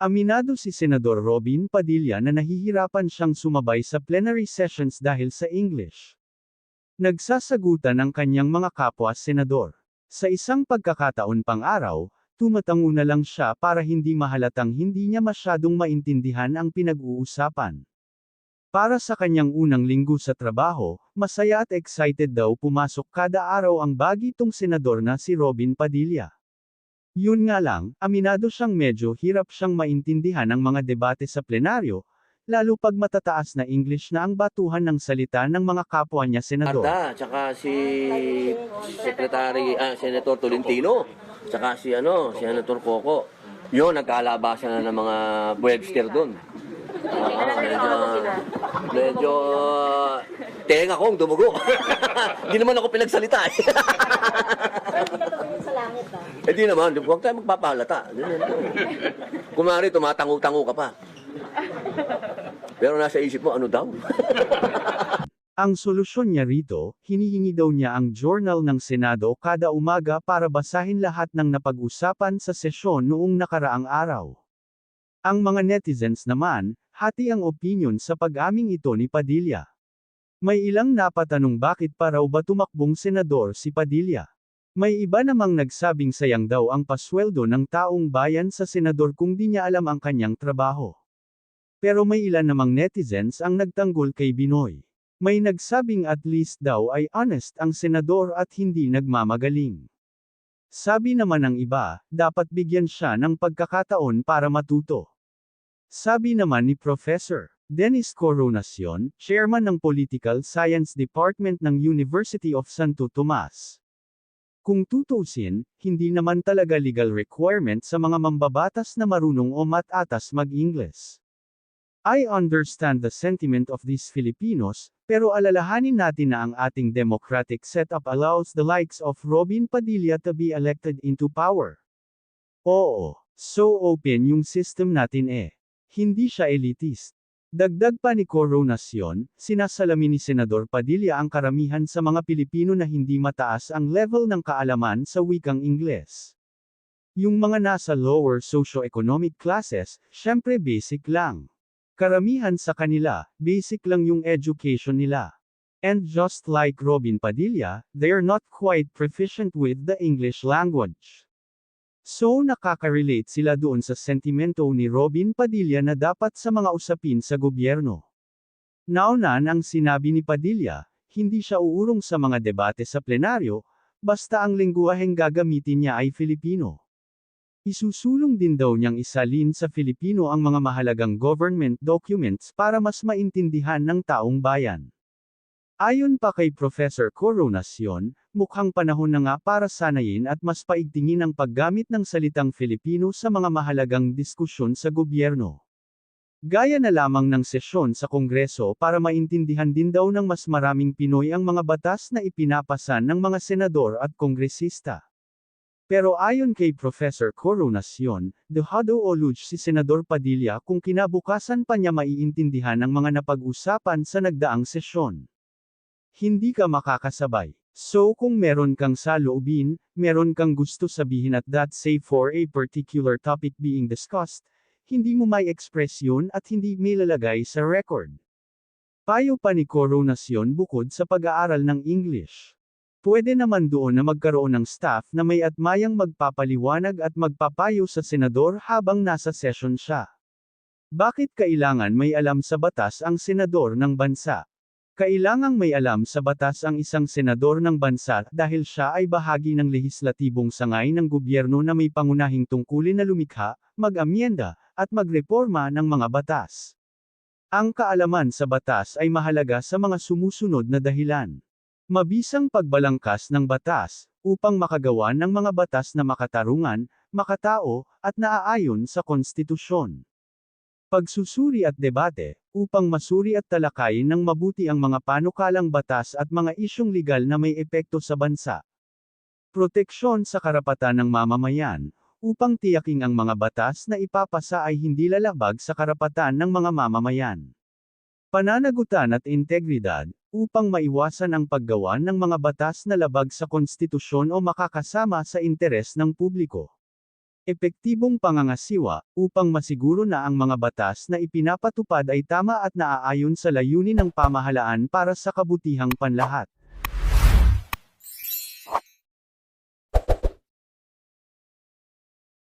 Aminado si Senador Robin Padilla na nahihirapan siyang sumabay sa plenary sessions dahil sa English. Nagsasagutan ang kanyang mga kapwa-senador. Sa isang pagkakataon pang araw, tumatango na lang siya para hindi mahalatang hindi niya masyadong maintindihan ang pinag-uusapan. Para sa kanyang unang linggo sa trabaho, masaya at excited daw pumasok kada araw ang bagitong senador na si Robin Padilla. Yun nga lang, aminado siyang medyo hirap siyang maintindihan ang mga debate sa plenaryo, lalo pag matataas na English na ang batuhan ng salita ng mga kapwa niya senador. Arda, tsaka si Secretary, ah, Senator Tolentino, tsaka si ano, Senator Coco. Yun, nagkalabasan na ng mga Webster doon. Ah, medyo, medyo, tenga kong dumugo. Hindi naman ako pinagsalita eh. Langit ah. Eh di naman, huwag tayo magpapahalata. Kumari, tumatango-tango ka pa. Pero nasa isip mo, ano daw? Ang solusyon niya rito, hinihingi daw niya ang journal ng Senado kada umaga para basahin lahat ng napag-usapan sa sesyon noong nakaraang araw. Ang mga netizens naman, hati ang opinion sa pag-aming ito ni Padilla. May ilang napatanong bakit pa raw ba tumakbong senador si Padilla. May iba namang nagsabing sayang daw ang pasweldo ng taong bayan sa senador kung di niya alam ang kanyang trabaho. Pero may ilan namang netizens ang nagtanggol kay Binoy. May nagsabing at least daw ay honest ang senador at hindi nagmamagaling. Sabi naman ng iba, dapat bigyan siya ng pagkakataon para matuto. Sabi naman ni Professor Dennis Coronacion, chairman ng Political Science Department ng University of Santo Tomas. Kung tutuusin, hindi naman talaga legal requirement sa mga mambabatas na marunong o matatas mag-Ingles. I understand the sentiment of these Filipinos, pero alalahanin natin na ang ating democratic setup allows the likes of Robin Padilla to be elected into power. Oo, so open yung system natin eh. Hindi siya elitist. Dagdag pa ni Coronacion, sinasalamin ni Senador Padilla ang karamihan sa mga Pilipino na hindi mataas ang level ng kaalaman sa wikang Ingles. Yung mga nasa lower socio-economic classes, syempre basic lang. Karamihan sa kanila, basic lang yung education nila. And just like Robin Padilla, they're not quite proficient with the English language. So nakaka-relate sila doon sa sentimento ni Robin Padilla na dapat sa mga usapin sa gobyerno. Naunan ang sinabi ni Padilla, hindi siya uurong sa mga debate sa plenaryo, basta ang lingguaheng gagamitin niya ay Filipino. Isusulong din daw niyang isalin sa Filipino ang mga mahalagang government documents para mas maintindihan ng taong bayan. Ayon pa kay Professor Coronacion, mukhang panahon na nga para sanayin at mas paigtingin ang paggamit ng salitang Filipino sa mga mahalagang diskusyon sa gobyerno. Gaya na lamang ng sesyon sa Kongreso para maintindihan din daw ng mas maraming Pinoy ang mga batas na ipinapasan ng mga senador at kongresista. Pero ayon kay Professor Coronacion, dehado o luge si Senador Padilla kung kinabukasan pa niya maiintindihan ang mga napag-usapan sa nagdaang sesyon. Hindi ka makakasabay. So kung meron kang saloobin, meron kang gusto sabihin at that say for a particular topic being discussed, hindi mo may express yun at hindi may lalagay sa record. Payo pa ni Coronacion bukod sa pag-aaral ng English. Pwede naman doon na magkaroon ng staff na may atmayang magpapaliwanag at magpapayo sa senador habang nasa session siya. Bakit kailangan may alam sa batas ang senador ng bansa? Kailangang may alam sa batas ang isang senador ng bansa dahil siya ay bahagi ng lehislatibong sangay ng gobyerno na may pangunahing tungkulin na lumikha, mag-amyenda, at magreforma ng mga batas. Ang kaalaman sa batas ay mahalaga sa mga sumusunod na dahilan. Mabisang pagbalangkas ng batas, upang makagawa ng mga batas na makatarungan, makatao, at naaayon sa konstitusyon. Pagsusuri at debate, upang masuri at talakayin ng mabuti ang mga panukalang batas at mga isyong legal na may epekto sa bansa. Proteksyon sa karapatan ng mamamayan, upang tiyaking ang mga batas na ipapasa ay hindi lalabag sa karapatan ng mga mamamayan. Pananagutan at integridad, upang maiwasan ang paggawa ng mga batas na labag sa konstitusyon o makakasama sa interes ng publiko. Epektibong pangangasiwa, upang masiguro na ang mga batas na ipinapatupad ay tama at naaayon sa layunin ng pamahalaan para sa kabutihang panlahat.